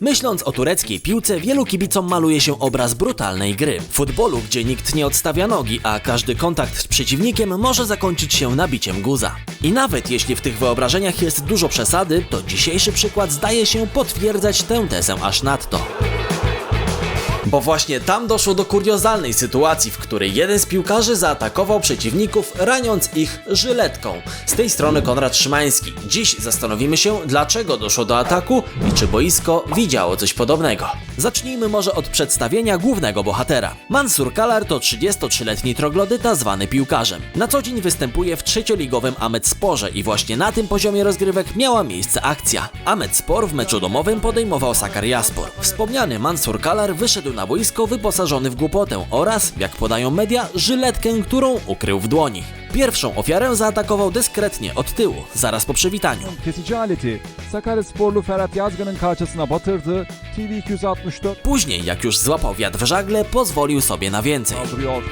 Myśląc o tureckiej piłce, wielu kibicom maluje się obraz brutalnej gry. Futbolu, gdzie nikt nie odstawia nogi, a każdy kontakt z przeciwnikiem może zakończyć się nabiciem guza. I nawet jeśli w tych wyobrażeniach jest dużo przesady, to dzisiejszy przykład zdaje się potwierdzać tę tezę aż nadto. Bo właśnie tam doszło do kuriozalnej sytuacji, w której jeden z piłkarzy zaatakował przeciwników, raniąc ich żyletką. Z tej strony Konrad Szymański. Dziś zastanowimy się, dlaczego doszło do ataku i czy boisko widziało coś podobnego. Zacznijmy może od przedstawienia głównego bohatera. Mansur Kalar to 33-letni troglodyta zwany piłkarzem. Na co dzień występuje w trzecioligowym Amet Sporze i właśnie na tym poziomie rozgrywek miała miejsce akcja. Amet Spor w meczu domowym podejmował Sakaryaspor. Wspomniany Mansur Kalar wyszedł na boisko wyposażony w głupotę oraz, jak podają media, żyletkę, którą ukrył w dłoni. Pierwszą ofiarę zaatakował dyskretnie od tyłu, zaraz po przywitaniu. Kesici aleti Sakaryasporlu Ferhat Yazgan'ın kalçasına batırdı. TV 264 Później, jak już złapał wiatr w żagle, pozwolił sobie na więcej. kaldırıyor.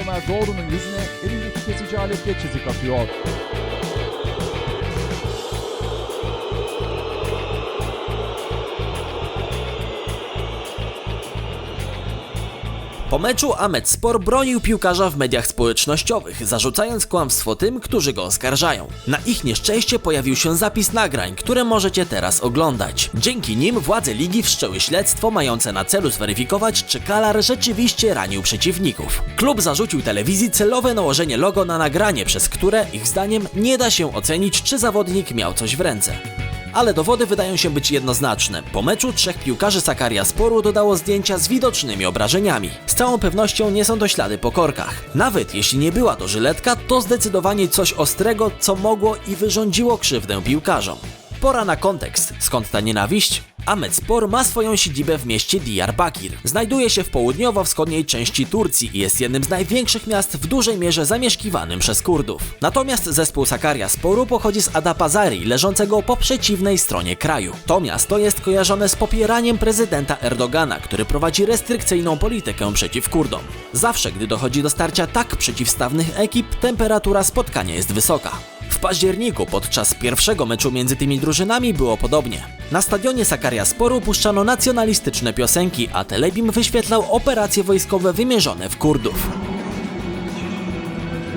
Ömer Doğru'nun yüzüne elindeki kesici aletle çizik atıyor. Po meczu Ahmed Spor bronił piłkarza w mediach społecznościowych, zarzucając kłamstwo tym, którzy go oskarżają. Na ich nieszczęście pojawił się zapis nagrań, które możecie teraz oglądać. Dzięki nim władze ligi wszczęły śledztwo mające na celu zweryfikować, czy Kalar rzeczywiście ranił przeciwników. Klub zarzucił telewizji celowe nałożenie logo na nagranie, przez które, ich zdaniem, nie da się ocenić, czy zawodnik miał coś w ręce ale dowody wydają się być jednoznaczne. Po meczu trzech piłkarzy Sakaria Sporu dodało zdjęcia z widocznymi obrażeniami. Z całą pewnością nie są to ślady po korkach. Nawet jeśli nie była to żyletka, to zdecydowanie coś ostrego, co mogło i wyrządziło krzywdę piłkarzom. Pora na kontekst. Skąd ta nienawiść? Ahmet Spor ma swoją siedzibę w mieście Diyarbakir. Znajduje się w południowo-wschodniej części Turcji i jest jednym z największych miast w dużej mierze zamieszkiwanym przez Kurdów. Natomiast zespół Sakaria Sporu pochodzi z Adapazari, leżącego po przeciwnej stronie kraju. To miasto jest kojarzone z popieraniem prezydenta Erdogana, który prowadzi restrykcyjną politykę przeciw Kurdom. Zawsze, gdy dochodzi do starcia tak przeciwstawnych ekip, temperatura spotkania jest wysoka. W październiku podczas pierwszego meczu między tymi drużynami było podobnie. Na stadionie Sakaria Sporu puszczano nacjonalistyczne piosenki, a Telebim wyświetlał operacje wojskowe wymierzone w Kurdów.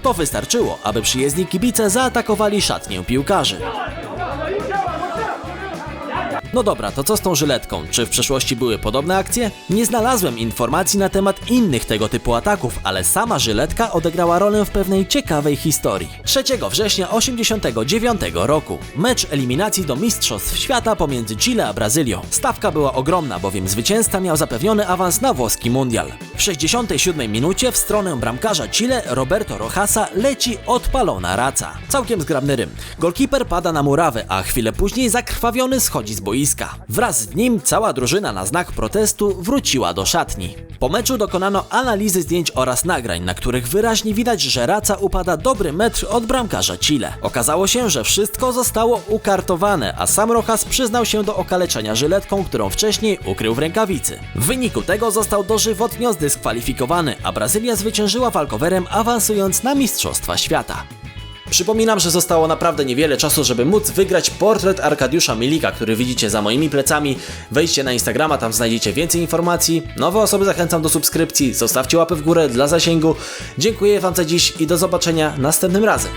To wystarczyło, aby przyjezdni kibice zaatakowali szatnię piłkarzy. No dobra, to co z tą żyletką? Czy w przeszłości były podobne akcje? Nie znalazłem informacji na temat innych tego typu ataków, ale sama żyletka odegrała rolę w pewnej ciekawej historii. 3 września 1989 roku. Mecz eliminacji do Mistrzostw Świata pomiędzy Chile a Brazylią. Stawka była ogromna, bowiem zwycięzca miał zapewniony awans na włoski mundial. W 67 minucie w stronę bramkarza Chile Roberto Rojasa leci odpalona raca. Całkiem zgrabny rym. Golkiper pada na murawę, a chwilę później zakrwawiony schodzi z boiska. Wraz z nim cała drużyna na znak protestu wróciła do szatni. Po meczu dokonano analizy zdjęć oraz nagrań, na których wyraźnie widać, że raca upada dobry metr od bramkarza Chile. Okazało się, że wszystko zostało ukartowane, a sam Rojas przyznał się do okaleczenia żyletką, którą wcześniej ukrył w rękawicy. W wyniku tego został dożywotnio zdyskwalifikowany, a Brazylia zwyciężyła walkowerem awansując na Mistrzostwa Świata. Przypominam, że zostało naprawdę niewiele czasu, żeby móc wygrać portret Arkadiusza Milika, który widzicie za moimi plecami. Wejdźcie na Instagrama, tam znajdziecie więcej informacji. Nowe osoby zachęcam do subskrypcji, zostawcie łapę w górę dla zasięgu. Dziękuję Wam za dziś i do zobaczenia następnym razem.